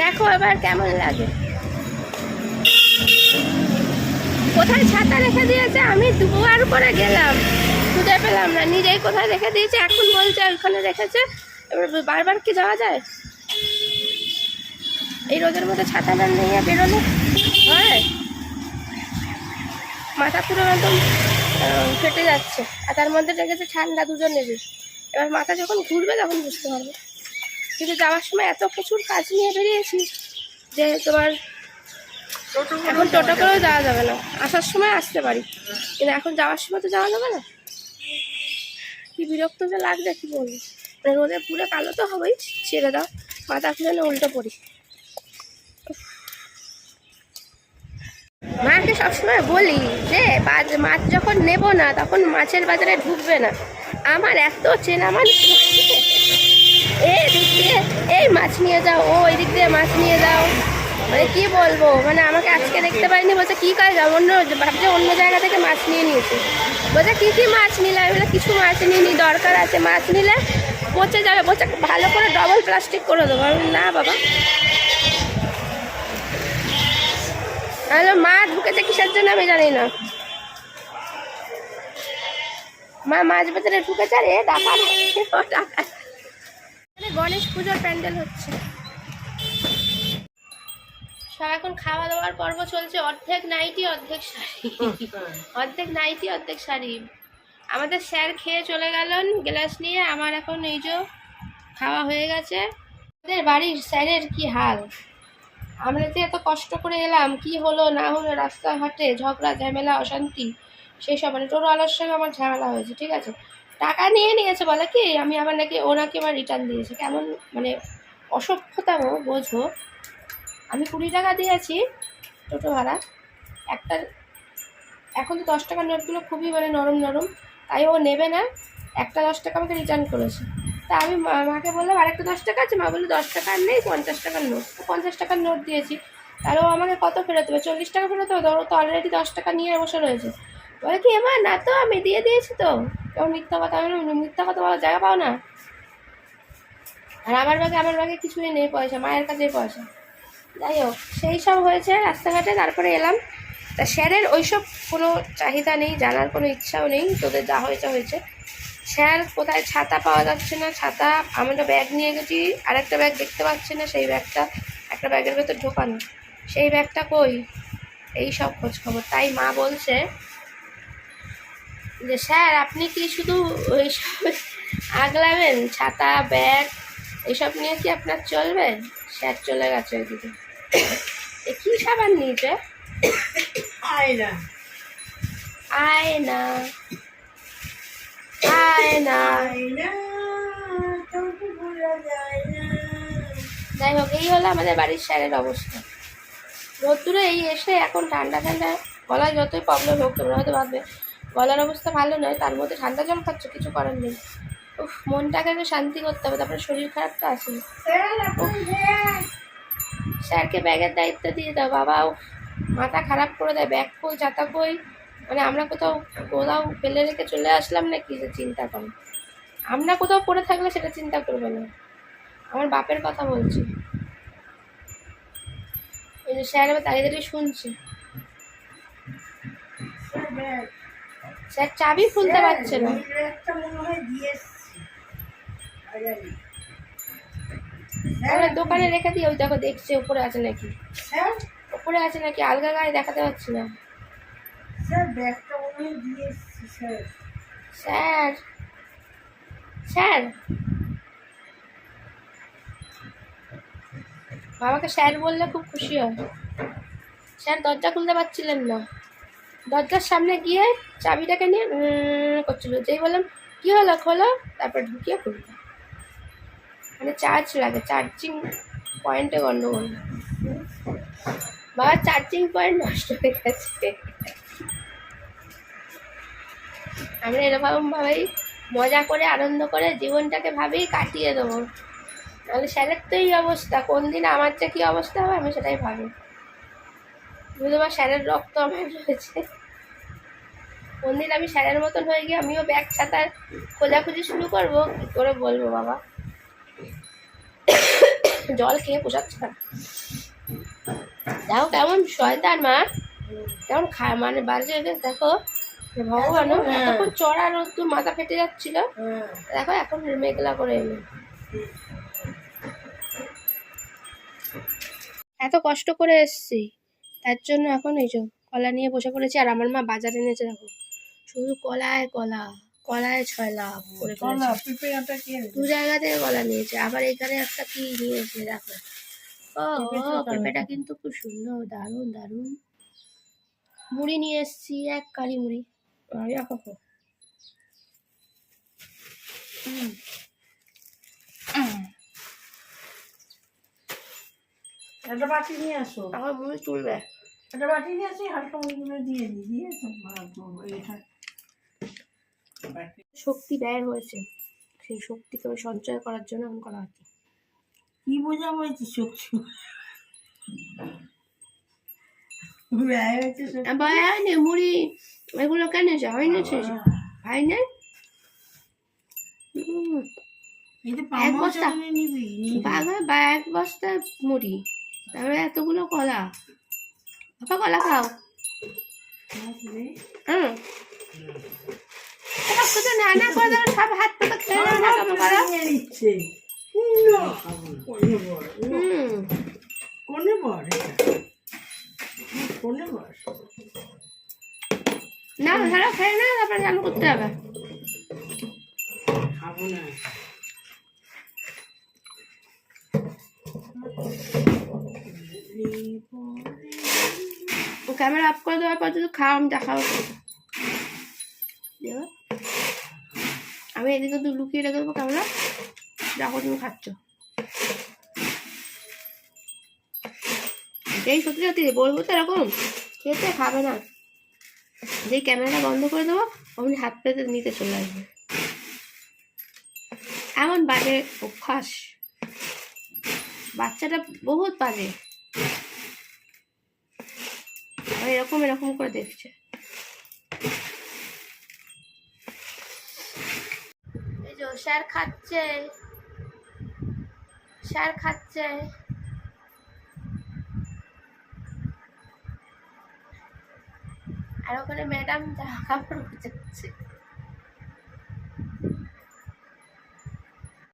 দেখো এবার কেমন লাগে। কোথায় ছাতা রেখে দিয়েছে? আমি দুবার করে গেলাম। খুঁজে পেলাম না। নিজেই কোথায় রেখে দিয়েছে? এখন বলছে, ওইখানে রেখেছে। এবার বারবার কি যাওয়া যায়? এই রোদের মধ্যে ছাতা ছাতাটা নিয়ে বেরোলে হয়? মাথা পুরো একদম ফেটে যাচ্ছে। আর তার মধ্যে রেখেছে ঠান্ডা দুজন নেবে এবার মাথা যখন ঘুরবে তখন বুঝতে পারবে। কিন্তু যাওয়ার সময় এত প্রচুর কাজ নিয়ে বেরিয়েছি যে তোমার এখন টোটো করেও যাওয়া যাবে না। আসার সময় আসতে পারি। কিন্তু এখন যাওয়ার সময় তো যাওয়া যাবে না। কি বিরক্ত যে লাগবে কি বলব? মানে রোদে পুরো কালো তো হবেই, ছেড়ে দাও। মাথা খুলে না, উল্টো পড়ি মাকে সবসময় বলি যে মাছ যখন নেব না, তখন মাছের বাজারে ঢুকবে না। আমার এত চেনা মানুষ। এই মাছ নিয়ে যাও, ও এই দিক দিয়ে মাছ নিয়ে যাও। মানে কি বলব মানে আমাকে আজকে দেখতে পাইনি, বলছে কি কাজ অন্য ভাবছে অন্য জায়গা থেকে মাছ নিয়ে নিয়েছে। বলছে কী কী মাছ নিলে? আমি বলে কিছু মাছ নিয়ে নি দরকার আছে। মাছ নিলে পচে যাবে। বলছে, ভালো করে ডবল প্লাস্টিক করে দেবো। আমি না বাবা। হ্যালো মা ঢুকেছে কিসের জন্য আমি জানি না। মা মাছ বাজারে ঢুকেছে, আর এ টাকা টাকা। নেই। গণেশ পুজোর প্যান্ডেল হচ্ছে। সব এখন খাওয়া দাওয়ার পর্ব চলছে অর্ধেক নাইটি, অর্ধেক শাড়ি। অর্ধেক নাইটি, অর্ধেক শাড়ি। আমাদের স্যার খেয়ে চলে গেলেন গ্লাস নিয়ে। আমার এখন এই যে খাওয়া হয়ে গেছে। আমাদের বাড়ির স্যারের কি হাল? আমরা যে এত কষ্ট করে এলাম, কি হলো না হলো, রাস্তাঘাটে ঝগড়া, ঝামেলা, অশান্তি সেই সব মানে টোটো আলোর সঙ্গে আমার ঝামেলা হয়েছে, ঠিক আছে? টাকা নিয়ে নিয়েছে বলে কি? আমি আবার নাকি ওনাকে আবার রিটার্ন দিয়েছে। কেমন মানে অসভ্যতা ও বোঝো। আমি কুড়ি টাকা দিয়েছি টোটো ভাড়া। একটা এখন তো দশ টাকার নোটগুলো খুবই মানে নরম নরম। তাই ও নেবে না। একটা দশ টাকা আমাকে রিটার্ন করেছে। তা আমি মাকে বললাম, আরেকটা দশ টাকা আছে? মা বলল, দশ টাকা আর নেই, পঞ্চাশ টাকার নোট। পঞ্চাশ টাকার নোট দিয়েছি। তাহলে ও আমাকে কত ফেরত দেবে? চল্লিশ টাকা ফেরত দেবে? ও তো অলরেডি দশ টাকা নিয়ে বসে রয়েছে। বলে কি এবার না তো, আমি দিয়ে দিয়েছি তো। কেমন মিথ্যা কথা মিথ্যা কথা বলার জায়গা পাও না। আর আমার ব্যাগে আমার ব্যাগে কিছুই নেই পয়সা, মায়ের কাছেই পয়সা। যাই হোক, সেই সব হয়েছে রাস্তাঘাটে, তারপরে এলাম। তা স্যারের ওইসব কোনো চাহিদা নেই, জানার কোনো ইচ্ছাও নেই, তোদের যা হয়েছে হয়েছে। স্যার কোথায় ছাতা পাওয়া যাচ্ছে না, ছাতা, আমি একটা ব্যাগ নিয়ে গেছি আর একটা ব্যাগ দেখতে পাচ্ছি না, সেই ব্যাগটা, একটা ব্যাগের ভেতর ঢোকানো। সেই ব্যাগটা কই? এই সব খোঁজ খবর তাই মা বলছে যে স্যার আপনি কি শুধু ওইসব আগলাবেন? ছাতা ব্যাগ এইসব নিয়ে কি আপনার চলবে? স্যার চলে গেছে ওইদিকে। এ কি সাবান নিয়েছে? আয়না। আয়না। তবু না। যাই হোক এই হলো আমাদের বাড়ির স্যারের অবস্থা। রোদ্দুরে এই এসে এখন ঠান্ডা ঠান্ডা গলায় যতই প্রবলেম হোক তোমরা হয়তো ভাববে গলার অবস্থা ভালো নয় তার মধ্যে ঠান্ডা জল খাচ্ছ কিছু করার নেই। উফ মনটাকে একটু শান্তি করতে হবে তারপরে শরীর খারাপ তো স্যার স্যারকে ব্যাগের দায়িত্ব দিয়ে দাও বাবা মাথা খারাপ করে দেয় ব্যাগ কই ছাতা কই? মানে আমরা কোথাও কোথাও ফেলে রেখে চলে আসলাম না কি যে চিন্তা করে। আমরা কোথাও পড়ে থাকলে সেটা চিন্তা করবে না। আমার বাপের কথা বলছি। ওই যে স্যার এবার দাঁড়িয়ে দাঁড়িয়ে শুনছে স্যার চাবি খুলতে পারছে না। দিয়ে দোকানে রেখে দিই ওই দেখো দেখছে উপরে আছে নাকি। উপরে আছে নাকি আলগা গায়ে দেখাতে পারছি না। দিয়ে স্যার স্যার। বাবাকে স্যার বললে খুব খুশি হয়। স্যার দরজা খুলতে পারছিলেন না। দরজার সামনে গিয়ে চাবিটাকে নিয়ে করছিল। যেই বললাম, কী হলো? খোলো। তারপর ঢুকিয়ে খুললো মানে চার্জ লাগে চার্জিং পয়েন্টে গন্ডগোল। বাবা চার্জিং পয়েন্ট নষ্ট হয়ে গেছে। আমরা এরকম ভাবেই মজা করে, আনন্দ করে জীবনটাকে ভাবেই কাটিয়ে দেবো। নাহলে স্যারের তো এই অবস্থা। কোন দিন আমার যে কী অবস্থা হবে, আমি সেটাই ভাবি। পার স্যারের রক্ত আমার রয়েছে। কোন দিন আমি স্যারের মতন হয়ে গিয়ে আমিও ব্যাগ ছাতার খোঁজাখুঁজি শুরু করব? কী করে বলব বাবা? জল খেয়ে পোষাচ্ছে না। দেখো কেমন শয়তান মা। কেমন খায় মানে বাড়িতে এসে দেখো ভগবান হ্যাঁ। এতক্ষণ চড়া রোদ মাথা ফেটে যাচ্ছিল। হ্যাঁ। দেখো এখন মেঘলা করে এলো। এত কষ্ট করে এসছি। তার জন্য এখন এই যে কলা নিয়ে বসে পড়েছি আর আমার মা বাজারে এনেছে দেখো শুধু কলায় কলা কলায় ছয় লাভ করে কলা দু জায়গা থেকে কলা নিয়েছে আবার এখানে একটা কি নিয়েছে দেখো। ও পেঁপেটা কিন্তু খুব সুন্দর দারুণ দারুণ। মুড়ি নিয়ে এসছি এক কারি মুড়ি। হুম একটা বাটি নিয়ে আসো। আমার মুড়ি তুলবে একটা বাটি নিয়ে আসি হালকা মুড়িগুলো দিয়ে দিই দিয়ে শক্তি ব্যয় হয়েছে। সেই শক্তিকে সঞ্চয় করার জন্য এখন করা হচ্ছে। কি বোঝা হয়েছে শক্তি? ব্যয় হয়েছে শক্তি। ব্যয় হয়নি মুড়ি এগুলো কেন হয়নি হয় না এক বস্তা। এক বস্তা মুড়ি। তারপরে এতগুলো কলা। বাবা কলা খাও। হুম। শুধু না না করে দেবে সব হাত পাতা খেয়ে নেবে না। কেমন করো হুম। কোনে কোনে ধরো খেয়ে না তারপরে চালু করতে হবে। খাব না। ক্যামেরা অফ করে দেওয়ার পর যদি খাও, আমি দেখাবো দেখো। আমি এদিকে তো লুকিয়ে রেখে দেবো ক্যামেরা। দেখো তুমি খাচ্ছ। যেই সত্যি সত্যি, বলব তো এরকম, খেতে খাবে না। যেই ক্যামেরাটা বন্ধ করে দেবো, অমনি হাত পেতে নিতে চলে আসবে। এমন বাজে অভ্যাস। বাচ্চাটা বহুত বাজে। এরকম এরকম করে দেখছে। স্যার খাচ্ছে। স্যার খাচ্ছে। আর ওখানে ম্যাডাম জামা কাপড় গুছাচ্ছে।